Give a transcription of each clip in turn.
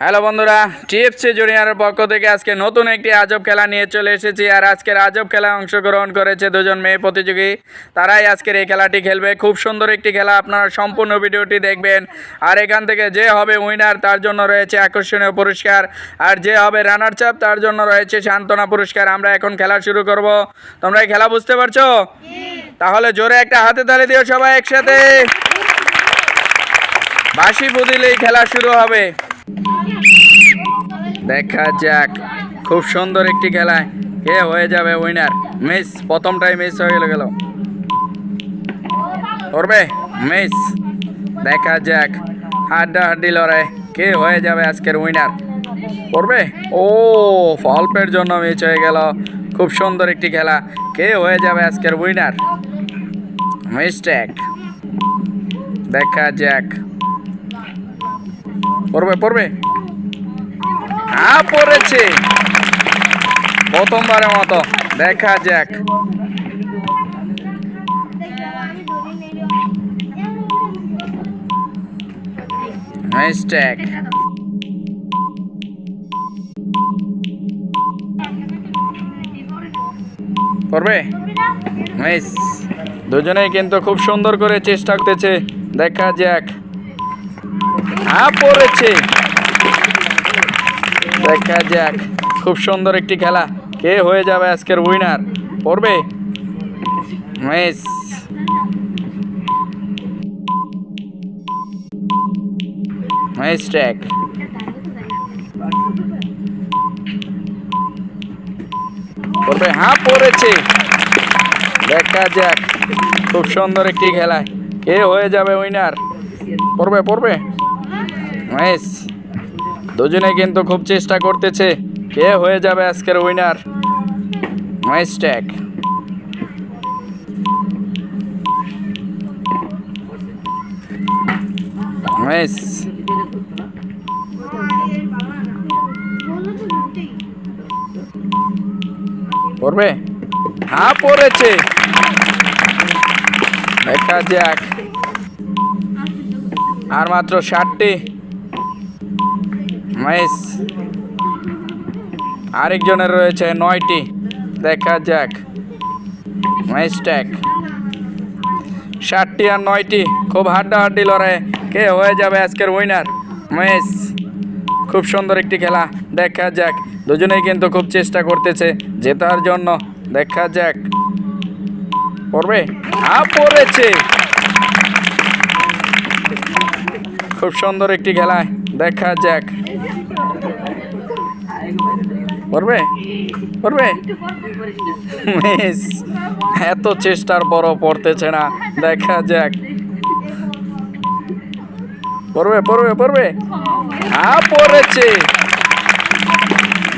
Hello বন্ধুরা, TFC জুনিয়রের পক্ষ থেকে আজকে নতুন একটি আজব খেলা নিয়ে চলে এসেছি আর আজকের আজব খেলায় অংশগ্রহণ করেছে দুজন মেয়ে প্রতিযোগী। তারাই আজকের এই খেলাটি খেলবে। খুব সুন্দর একটি খেলা, আপনারা সম্পূর্ণ ভিডিওটি দেখবেন। আর এখান থেকে যে হবে উইনার তার জন্য রয়েছে আকর্ষণীয় পুরস্কার। আর যে হবে রানার চাপ তার জন্য রয়েছে সান্ত্বনা পুরস্কার। আমরা এখন খেলা শুরু করব। তোমরা এই খেলা বুঝতে পারছ? তাহলে জোরে একটা হাতে তালি দিও সবাই একসাথে। বাঁশি বুদিলেই খেলা শুরু হবে। দেখা যাক। খুব সুন্দর একটি খেলায় কে হয়ে যাবে উইনার মিস প্রথমটাই মিস হয়ে গেল করবে মিস দেখা যাক। হাড্ডা হাড্ডি লড়াই। কে হয়ে যাবে আজকের উইনার করবে ও, অল্পের জন্য মিস হয়ে গেল। খুব সুন্দর একটি খেলা। কে হয়ে যাবে আজকের উইনার মিস্টেক দেখা যাক। পড়বে পড়বে। হ্যাঁ পড়েছে। প্রথমবারের মতো। দেখা যাক। দুজনেই কিন্তু খুব সুন্দর করে চেষ্টা করতেছে। দেখা যাক। হ্যাঁ পড়েছে। দেখা যাক, খুব সুন্দর একটি খেলা। কে হয়ে যাবে আজকের উইনার পড়বে? মিস মিস্টেক পড়বে? হ্যাঁ পড়েছে। দেখা যাক, খুব সুন্দর একটি খেলা। কে হয়ে যাবে উইনার পড়বে পড়বে? মিস দুজনে কিন্তু খুব চেষ্টা করতেছে কে হয়ে যাবে আজকের উইনার মিস্টেক মিস পড়বে? হ্যাঁ পড়েছে। দেখা যাক। আর মাত্র ষাটটি। মিস আরেকজনের রয়েছে নয়টি। দেখা যাক। মিস্টেক ষাটটি আর নয়টি। খুব হাড্ডাহাড্ডি লড়াই। কে হয়ে যাবে আজকের উইনার মেস খুব সুন্দর একটি খেলা। দেখা যাক। দুজনেই কিন্তু খুব চেষ্টা করতেছে জেতার জন্য। দেখা যাক। পড়বে? হ্যাঁ পড়েছে। খুব সুন্দর একটি খেলা দেখা যাক। পড়বে পড়বে মিস এত চেষ্টার বড় পড়তেছে না দেখা যাক। পড়বে পড়বে পড়বে হ্যাঁ পড়েছে।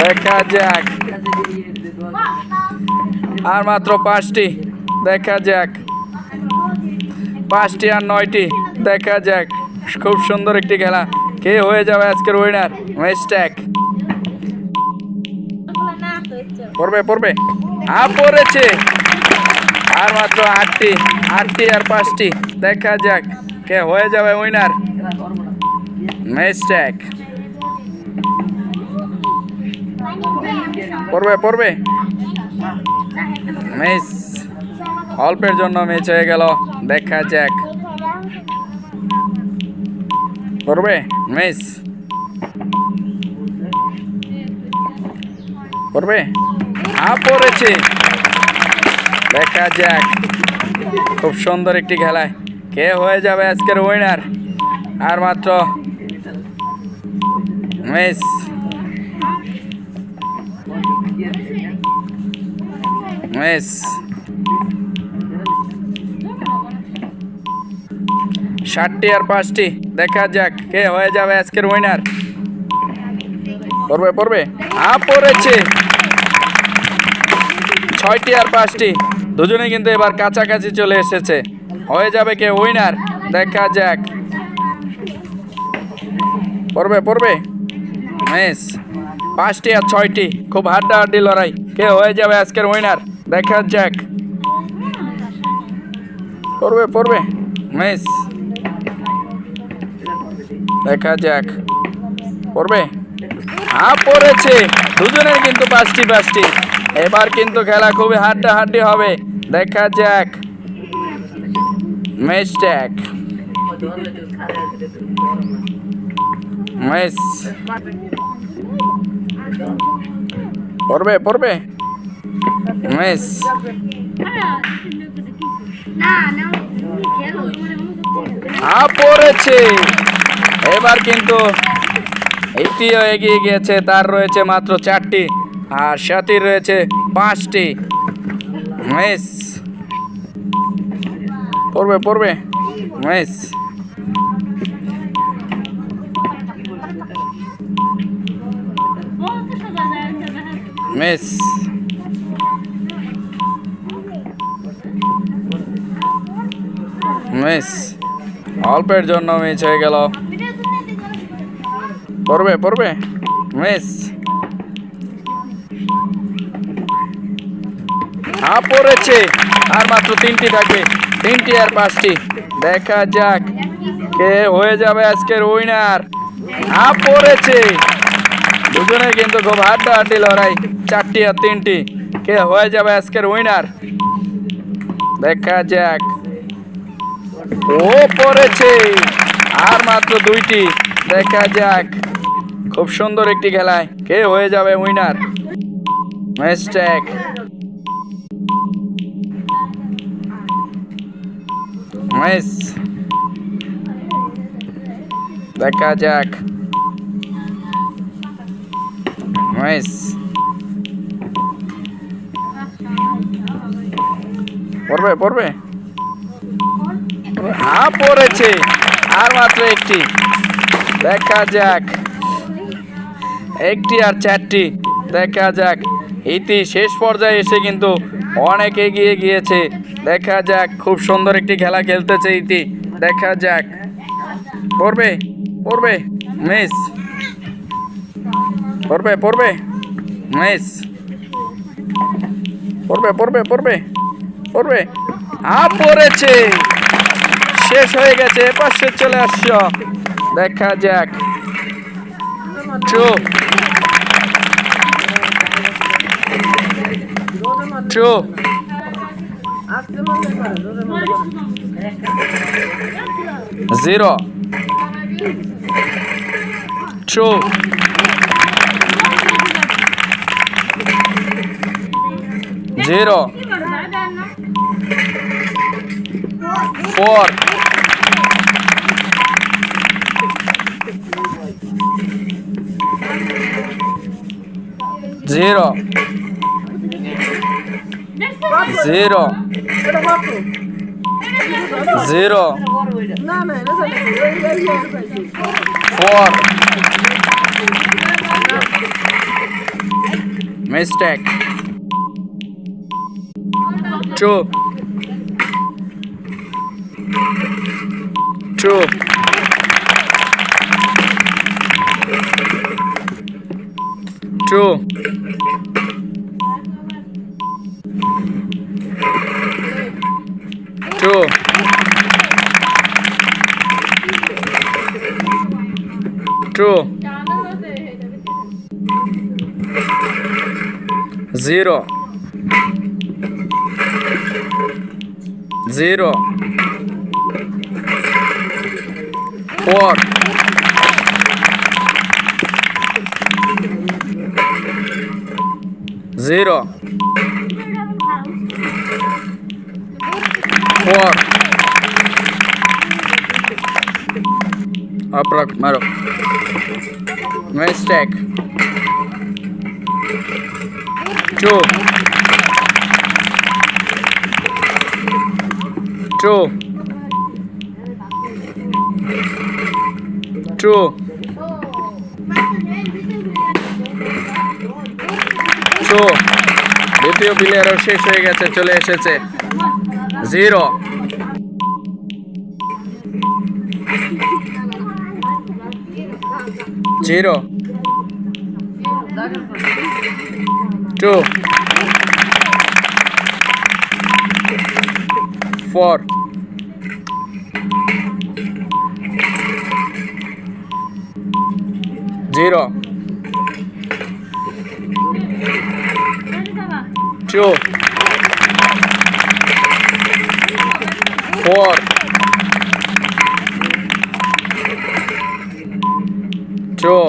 দেখা যাক। আর মাত্র পাঁচটি দেখা যাক। পাঁচটি আর নয়টি দেখা যাক। খুব সুন্দর একটি খেলা। কে হয়ে যাবে আজকের উইনার মিস্টেক পড়বে পড়বে। হ্যাঁ পড়েছে। আর মাত্র আটটি আটটি আর পাঁচটি। দেখা যাক কে হয়ে যাবে উইনার মিস্টেক পড়বে পড়বে। মিস অল্পের জন্য মিস হয়ে গেল। দেখা যাক। পড়বে? মিস পড়বে? পড়েছে। দেখা যাক। খুব সুন্দর একটি খেলায়। কে হয়ে যাবে আজকের উইনার আর মাত্র মিস মিস ষাটটি আর পাঁচটি। দেখা যাক কে হয়ে যাবে আজকের উইনার পড়বে পড়বে? আ পড়েছে। ছয়টি আর পাঁচটি। দুজনে কিন্তু এবার কাছাকাছি চলে এসেছে। হয়ে যাবে কে উইনার দেখা যাক। পড়বে পড়বে? মিস পাঁচটি আর ছয়টি। খুব হাড্ডাহাড্ডি লড়াই। কে হয়ে যাবে আজকের উইনার দেখা যাক। পড়বে পড়বে? মিস দেখা যাক। পড়বে? হ্যাঁ পড়েছে। দুজনের কিন্তু পাঁচটি পাঁচটি। এবার কিন্তু খেলা খুবই হাড্ডা হাড্ডি হবে। দেখা যাক। ম্যাচ ট্যাগ ম্যাচ পড়বে পড়বে। হ্যাঁ পড়েছে। এবার কিন্তু একটিও এগিয়ে গিয়েছে। তার রয়েছে মাত্র চারটি। আর সাথীর রয়েছে পাঁচটি মেস। পড়বে পড়বে। মেস। মেস। মিস। অল্পের জন্য মিস হয়ে গেল। পড়বে পড়বে। মিস। হ্যাঁ পড়েছে। আর মাত্র তিনটি থাকে তিনটি আর পাঁচটি। দেখা যাক কে হয়ে যাবে আজকের উইনার হ্যাঁ পড়েছে। দুজনে কিন্তু খুব হাড্ডাহাড্ডি লড়াই, চারটি আর তিনটি। কে হয়ে যাবে আজকের উইনার দেখা যাক। ও পড়েছে। আর মাত্র দুইটি। দেখা যাক। খুব সুন্দর একটি খেলায় কে হয়ে যাবে উইনার ম্যাচট্যাক ম্যাচ দেখা যাক ম্যাচ পড়বে পড়বে? হ্যাঁ পড়েছে। আর মাত্র একটি। দেখা যাক। একটি আর চারটি। দেখা যাক। ইতি শেষ পর্যায়ে এসে কিন্তু অনেক এগিয়ে গিয়েছে। দেখা যাক, খুব সুন্দর একটি খেলা খেলতেছে ইতি। দেখা যাক। পড়বে পড়বে, মিস। পড়বে পড়বে, মিস। পড়বে পড়বে পড়বে পড়বে। হ্যাঁ পড়েছে। শেষ হয়ে গেছে পাশে চলে আসছ। দেখা যাক। চুপ। চুপ জিরো চুপ zero four zero zero zero four mistake two two two two zero zero four zero four অপ্রক মারো mistake two two two two দ্বিতীয় প্লেয়ারও শেষ হয়ে গেছে, চলে এসেছে. Zero zero two four zero two four two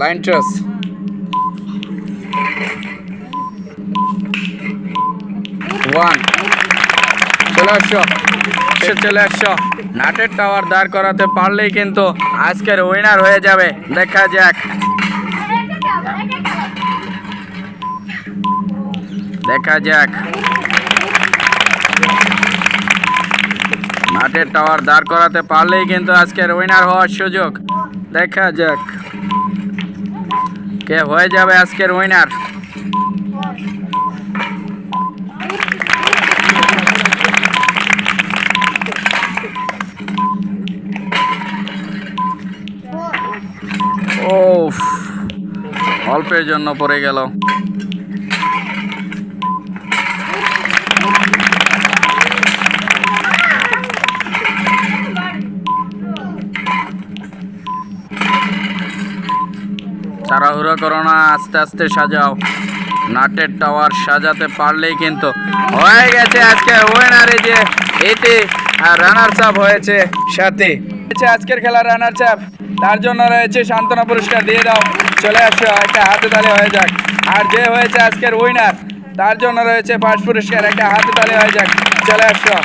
line trace one চলে এসে নাটের টাওয়ার দাঁড় করাতে পারলেই কিন্তু আজকের উইনার হয়ে যাবে। দেখা যাক। দেখা যাক। নাটের টাওয়ার দাঁড় করাতে পারলেই কিন্তু আজকের উইনার হওয়ার সুযোগ। দেখা যাক কে হয়ে যাবে আজকের উইনার অল্পের জন্য পড়ে গেল। তাড়াহুড়ো করো না, আস্তে আস্তে সাজাও। নাটের টাওয়ার সাজাতে পারলেই কিন্তু হয়ে গেছে আজকে উইনারে যে এতে রানার চাপ হয়েছে সাথে। আজকের খেলা রানার চাপ তার জন্য রয়েছে সান্ত্বনা পুরস্কার, দিয়ে দাও, চলে আসো, একটা হাতে তালে হয়ে যাক। আর যে হয়েছে আজকের উইনার তার জন্য রয়েছে ফার্স্ট পুরস্কার, একটা হাতে তালে হয়ে যাক, চলে আসো।